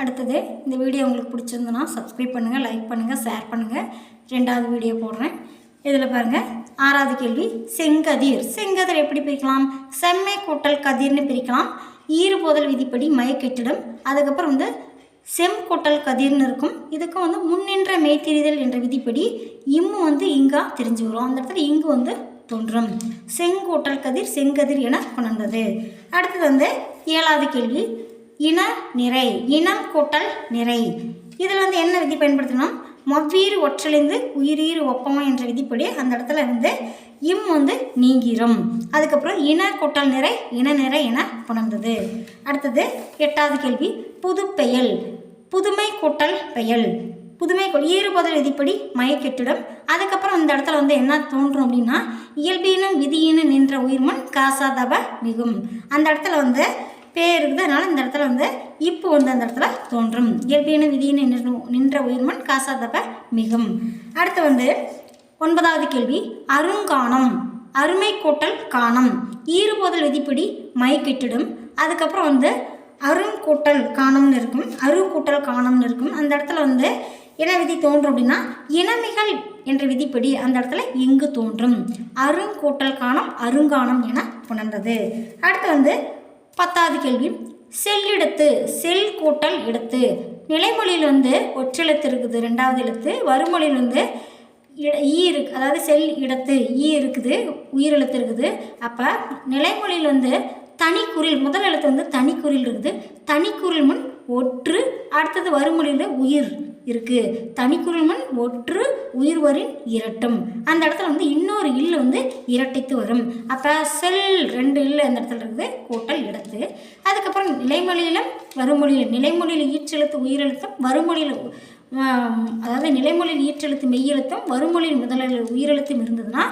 அடுத்தது இந்த வீடியோ உங்களுக்கு பிடிச்சிருந்துன்னா சப்ஸ்கிரைப் பண்ணுங்கள் லைக் பண்ணுங்கள் ஷேர் பண்ணுங்கள் ரெண்டாவது வீடியோ போடுறேன். இதில் பாருங்கள் ஆறாவது கேள்வி செங்கதிர். செங்கதிர் எப்படி பிரிக்கலாம்? செம்மை கூட்டல் கதிர்னு பிரிக்கலாம். ஈறுபோதல் விதிப்படி மயக்கெட்டிடம் அதுக்கப்புறம் வந்து செம் கூட்டல் கதிர்னு இருக்கும். இதுக்கும் வந்து முன்னின்ற மெய்த்திரிதல் என்ற விதிப்படி இம்மு வந்து இங்கா தெரிஞ்சு வரும். அந்த இடத்துல இங்கு வந்து தோன்றும். செங்கூட்டல் கதிர் செங்கதிர் என கொண்டது அடுத்தது வந்து ஏழாவது கேள்வி இன நிறை இனம் கூட்டல் நிறை. இதில் வந்து என்ன விதி பயன்படுத்தணும்? மவ்வீறு ஒற்றழிந்து உயிரீறு ஒப்பமா என்ற விதிப்படி அந்த இடத்துல வந்து இம் வந்து நீங்கிரும். அதுக்கப்புறம் இன கூட்டல் நிறை இன நிறை என புணர்ந்தது. அடுத்தது எட்டாவது கேள்வி புதுப்பெயல் புதுமை கூட்டல் பெயல். புதுமை ஈறுபதல் விதிப்படி மயக்கெட்டிடம் அதுக்கப்புறம் இந்த இடத்துல வந்து என்ன தோன்றும் அப்படின்னா இயல்பினும் விதியினும் நின்ற உயிர்மன் காசாதப மிகும். அந்த இடத்துல வந்து பேர் இருக்குது அதனால் இந்த இடத்துல வந்து இப்போ வந்து அந்த இடத்துல தோன்றும். இயல்பினும் விதியினும் நின்ற உயிர்மன் காசாதப்ப மிகும். அடுத்து வந்து ஒன்பதாவது கேள்வி. அருங்காணம். அருமை கூட்டல் காணம். ஈறுபோதல் விதிப்படி மயக்கெட்டிடும் அதுக்கப்புறம் வந்து அருங்கூட்டல் காணம்னு இருக்கும். அரு கூட்டல் காணம்னு இருக்கும். அந்த இடத்துல வந்து என்ன விதி தோன்றும் அப்படின்னா இனமிகள் என்ற விதிப்படி அந்த இடத்துல எங்கு தோன்றும். அருங்கூட்டல் காணம் அருங்காணம் என உணர்ந்தது அடுத்து வந்து பத்தாவது கேள்வி. செல்லிடத்து செல் கூட்டல் இடத்து நிலைமொழியில் வந்து ஒற்றெழுத்து இருக்குது ரெண்டாவது எழுத்து. வறுமொழியில் வந்து இட- ஈ இருக்கு அதாவது செல் இடத்து ஈ இருக்குது உயிரெழுத்து இருக்குது. அப்போ நிலைமொழியில் வந்து தனிக்குறில் முதல் எழுத்து வந்து தனிக்குறில் இருக்குது. தனிக்குறில் முன் ஒற்று அடுத்தது வறுமொழியில் உயிர் இருக்குது தனிக்குறில் ஒற்று உயிர்வரின் இரட்டும். அந்த இடத்துல வந்து இன்னொரு இல் வந்து இரட்டைத்து வரும். அப்போ செல் ரெண்டு இல்லு அந்த இடத்துல இருக்குது கூட்டல் இடத்து அதுக்கப்புறம் நிலைமொழியிலும் வறுமொழியிலும் நிலைமொழியில் ஈற்றெழுத்து உயிரெழுத்தும் வறுமொழியில் அதாவது நிலைமொழியில் ஈற்றெழுத்து மெய்யெழுத்தும் வறுமொழியில் முதலில் உயிரெழுத்தும் இருந்ததுன்னா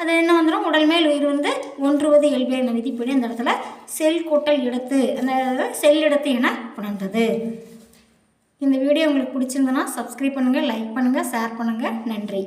அது என்ன வந்துடும் உடல் மேல் உயிர் வந்து ஒன்றுவது இயல்பு விதிப்படி அந்த இடத்துல செல் கூட்டல் இடத்து அந்த செல் இடத்து என புணர்ந்தது. இந்த வீடியோ உங்களுக்கு பிடிச்சிருந்தனா சப்ஸ்கிரைப் பண்ணுங்கள் லைக் பண்ணுங்கள் ஷேர் பண்ணுங்கள் நன்றி.